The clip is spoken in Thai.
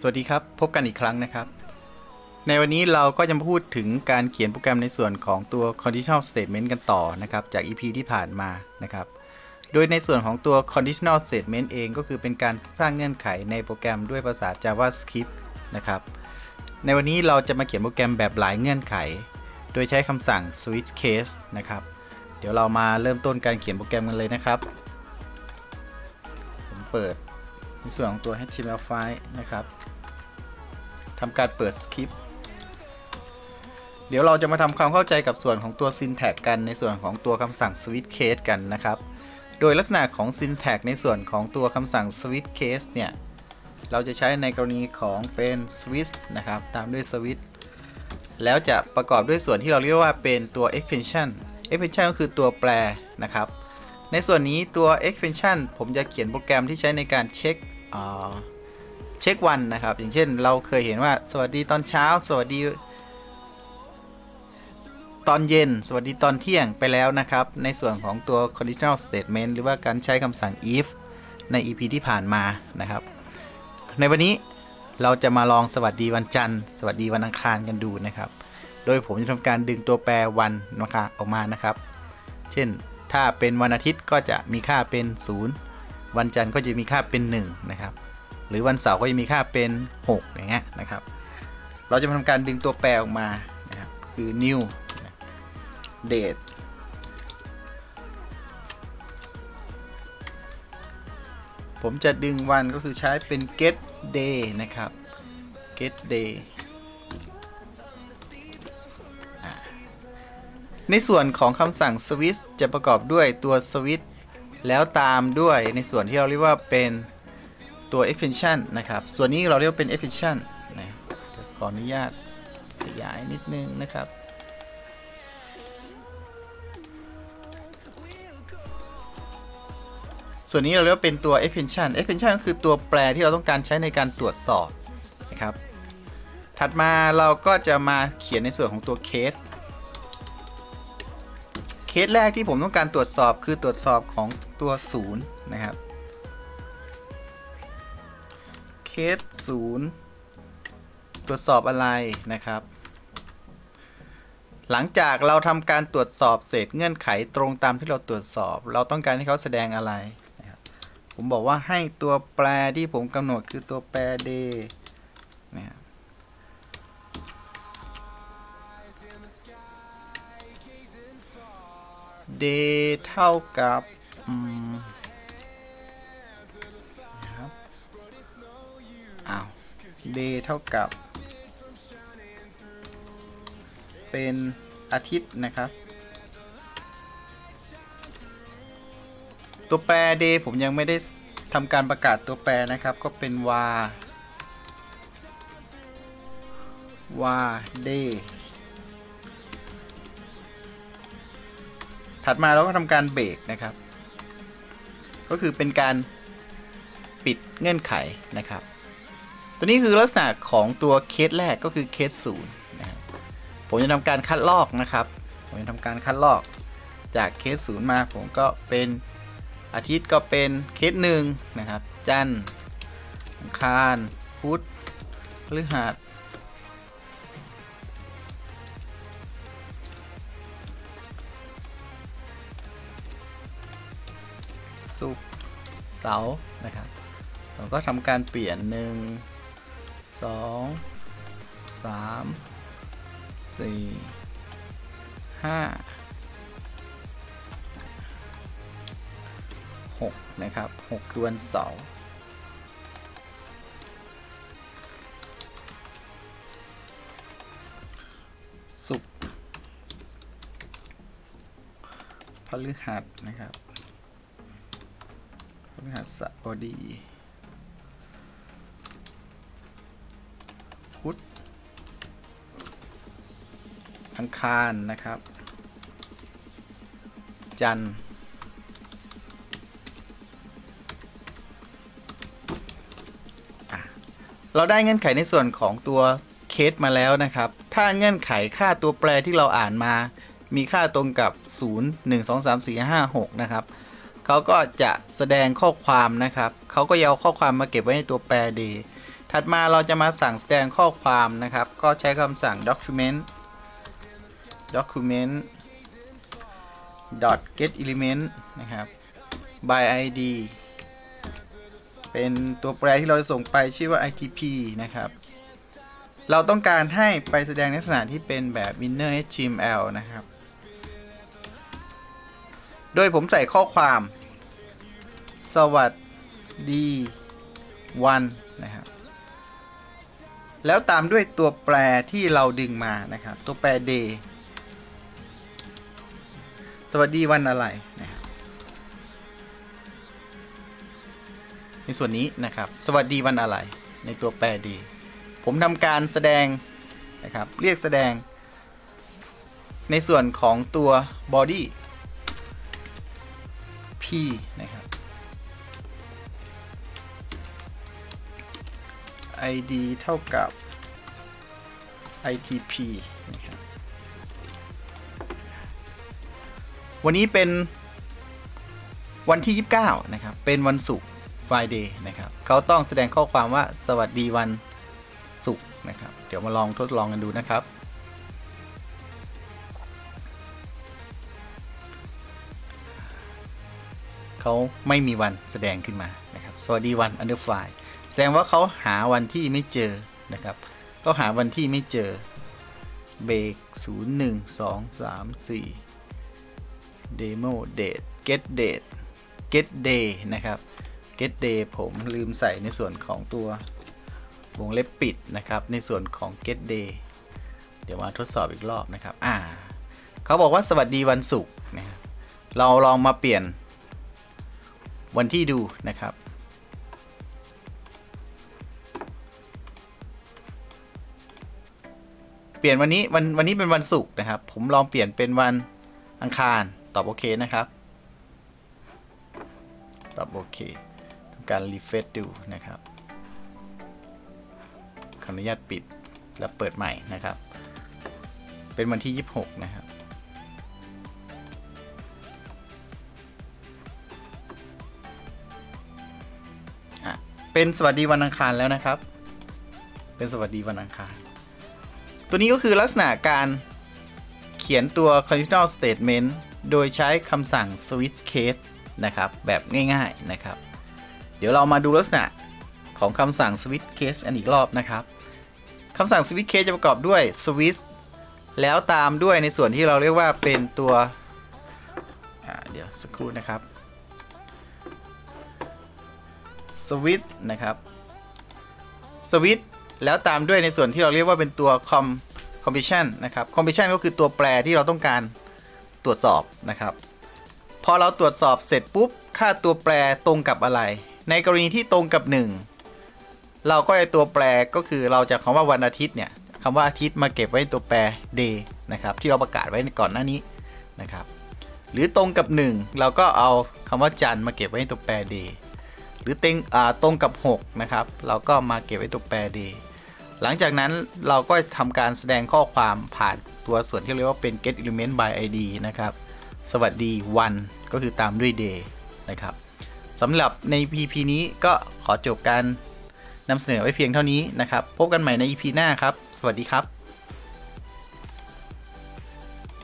สวัสดีครับ พบกันอีกครั้งนะครับ ในวันนี้เราก็จะมาพูดถึงการเขียนโปรแกรมในส่วนของตัว conditional statement กันต่อนะครับ จาก EP ที่ผ่านมานะครับ โดยในส่วนของตัว conditional statement เองก็คือเป็นการสร้างเงื่อนไขในโปรแกรมด้วยภาษา JavaScript นะครับ ในวันนี้เราจะมาเขียนโปรแกรมแบบหลายเงื่อนไข โดยใช้คำสั่ง switch case นะครับ เดี๋ยวเรามาเริ่มต้นการเขียนโปรแกรมกันเลยนะครับ ผมเปิดในส่วนของตัว HTML file นะครับ ทำการเปิดสคริปต์เดี๋ยวเราจะมาทำความเข้าใจกับส่วนของตัว syntax กันในส่วนของตัวคำสั่ง switch case กันนะครับ โดยลักษณะของ syntax ในส่วนของตัวคำสั่ง switch case เนี่ย เราจะใช้ในกรณีของเป็น switch นะครับ ตามด้วย switch แล้วจะประกอบด้วยส่วนที่เราเรียกว่าเป็นตัว extension extension ก็คือตัวแปรนะครับ ในส่วนนี้ตัว extension ผมจะเขียนโปรแกรมที่ใช้ในการเช็ค ช็ควันนะครับ อย่างเช่นเราเคยเห็นว่าสวัสดีตอนเช้า สวัสดีตอนเย็น สวัสดีตอนเที่ยงไปแล้วนะครับ ในส่วนของตัว conditional statement หรือว่าการใช้คำสั่ง if ใน EP ที่ผ่านมานะครับ ในวันนี้เราจะมาลองสวัสดีวันจันทร์ สวัสดีวันอังคารกันดูนะครับ โดยผมจะทำการดึงตัวแปรวันนะคะออกมานะครับ เช่น ถ้าเป็นวันอาทิตย์ก็จะมีค่าเป็น 0 วันจันทร์ก็จะมีค่าเป็น 1 นะครับ หรือวันเสาร์ก็จะมีค่าเป็น 6 อย่างเงี้ยนะครับ เราจะมาทำการดึงตัวแปรออกมานะครับคือ new date ผมจะดึงวันก็คือใช้เป็น get day นะครับ get day ในส่วนของคำสั่ง switch จะประกอบด้วยตัว switch แล้วตามด้วยในส่วนที่เราเรียกว่าเป็น ตัว extension นะครับ ส่วนนี้เราเรียกว่าเป็น extension นะเดี๋ยวขออนุญาตขยายนิดนึงนะครับ ส่วนนี้เราเรียกว่าเป็นตัว extension extension ก็คือตัวแปรที่เราต้องการใช้ในการตรวจสอบนะครับ ถัดมาเราก็จะมาเขียนในส่วนของตัว case เคสแรกที่ผมต้องการตรวจสอบคือตรวจสอบของตัว0นะครับ เคส0ตรวจสอบอะไรนะครับ หลังจากเราทำการตรวจสอบเศษเงื่อนไขตรงตามที่เราตรวจสอบ เราต้องการให้เขาแสดงอะไรนะครับผมบอกว่าให้ตัวแปรที่ผมกำหนดคือตัวแปร day นะครับ d เท่ากับ d เท่ากับ เป็นอาทิตย์นะครับ ตัวแปร d ผมยังไม่ได้ทำการประกาศตัวแปรนะครับ ก็เป็น var var day ถัดมาเราก็ทำการเบรกนะครับ ก็คือเป็นการปิดเงื่อนไขนะครับ ตัวนี้คือลักษณะของตัวเคสแรกก็คือเคสศูนย์นะครับผมจะทำการคัดลอกนะครับ ผมจะทำการคัดลอกจากเคสศูนย์มาผมก็เป็นอาทิตย์ก็เป็นเคสหนึ่งนะครับ จันทร์อังคารพุธพฤหัสศุกร์เสาร์นะครับ เราก็ทำการเปลี่ยนหนึ่ง 1 2 3 4 5 6นะครับ6คือวันเสาร์ศุกร์พฤหัสนะครับพฤหัสบดี อังคารนะครับ จันทร์เราได้เงื่อนไขในส่วนของตัวเคสมาแล้วนะครับ ถ้าเงื่อนไขค่าตัวแปรที่เราอ่านมา มีค่าตรงกับ 0 1 2 3 4 5 6 นะครับ เขาก็จะแสดงข้อความนะครับ เขาก็จะเอาข้อความมาเก็บไว้ในตัวแปร d ถัดมาเราจะมาสั่งแสดงข้อความนะครับ ก็ใช้คำสั่ง document document dot get element นะครับ by id เป็นตัวแปรที่เราจะส่งไปชื่อว่า itp นะครับ เราต้องการให้ไปแสดงในลักษณะที่เป็นแบบ inner html นะครับ โดยผมใส่ข้อความ สวัสดีวันนะครับ แล้วตามด้วยตัวแปรที่เราดึงมานะครับ ตัวแปร day สวัสดีวันอะไรนะครับในส่วนนี้นะครับ สวัสดีวันอะไร ในตัวแปร day ผมทำการแสดงนะครับ เรียกแสดง ในส่วนของตัว body p นะครับ id เท่ากับ itp นะครับ วันนี้เป็นวันที่ 29 นะครับ เป็นวันศุกร์ Friday นะครับ เขาต้องแสดงข้อความว่าสวัสดีวันศุกร์นะครับ เดี๋ยวมาลองทดลองกันดูนะครับ เขาไม่มีวันแสดงขึ้นมานะครับ สวัสดีวัน under fly แสดงว่าเขาหาวันที่ไม่เจอนะครับเขาหาวันที่ไม่เจอ เบรก0 1 2 3 4 demo date get date get day นะครับ get day ผมลืมใส่ในส่วนของตัววงเล็บปิดนะครับ ในส่วนของ get day เดี๋ยวมาทดสอบอีกรอบนะครับ อ่า เขาบอกว่าสวัสดีวันศุกร์นะครับเราลองมาเปลี่ยนวันที่ดูนะครับ เปลี่ยนวันนี้วันวันนี้เป็นวันศุกร์นะครับ ผมลองเปลี่ยนเป็นวันอังคาร อบโอเคนะครับ ตอบโอเคทำการรีเฟซดูนะครับขออนุญาตปิดแล้วเปิดใหม่นะครับ เป็นวันที่ 26 นะครับเป็นสวัสดีวันอังคารแล้วนะครับ เป็นสวัสดีวันอังคาร ตัวนี้ก็คือลักษณะการเขียนตัว conditional statement โดยใช้คำสั่ง switch case นะครับ แบบง่ายๆนะครับ เดี๋ยวเรามาดูลักษณะของคำสั่ง switch case อันอีกรอบนะครับคำสั่ง switch case จะประกอบด้วย switch แล้วตามด้วยในส่วนที่เราเรียกว่าเป็นตัวเดี๋ยวสักครู่นะครับ switch นะครับ switch แล้วตามด้วยในส่วนที่เราเรียกว่าเป็นตัว com completion นะครับ completion ก็คือตัวแปรที่เราต้องการ ตรวจสอบนะครับ พอเราตรวจสอบเสร็จปุ๊บ ค่าตัวแปรตรงกับอะไร ในกรณีที่ตรงกับ 1 เราก็ไอตัวแปรก็คือเราจะคำว่าวันอาทิตย์เนี่ยคำว่าอาทิตย์มาเก็บไว้ตัวแปร day นะครับที่เราประกาศไว้ก่อนหน้านี้นะครับ หรือตรงกับ 1 เราก็เอาคำว่าจันทร์มาเก็บไว้ตัวแปร day หรือเต็งตรงกับ 6 นะครับ เราก็มาเก็บไว้ตัวแปร day หลังจากนั้นเราก็ทำการแสดงข้อความผ่านตัวส่วนที่เรียกว่าเป็น get element by id นะครับ สวัสดีวันก็คือตามด้วย day นะครับสำหรับใน EP นี้ก็ขอจบการนำเสนอไว้เพียงเท่านี้นะครับ พบกันใหม่ใน EP หน้าครับ สวัสดีครับ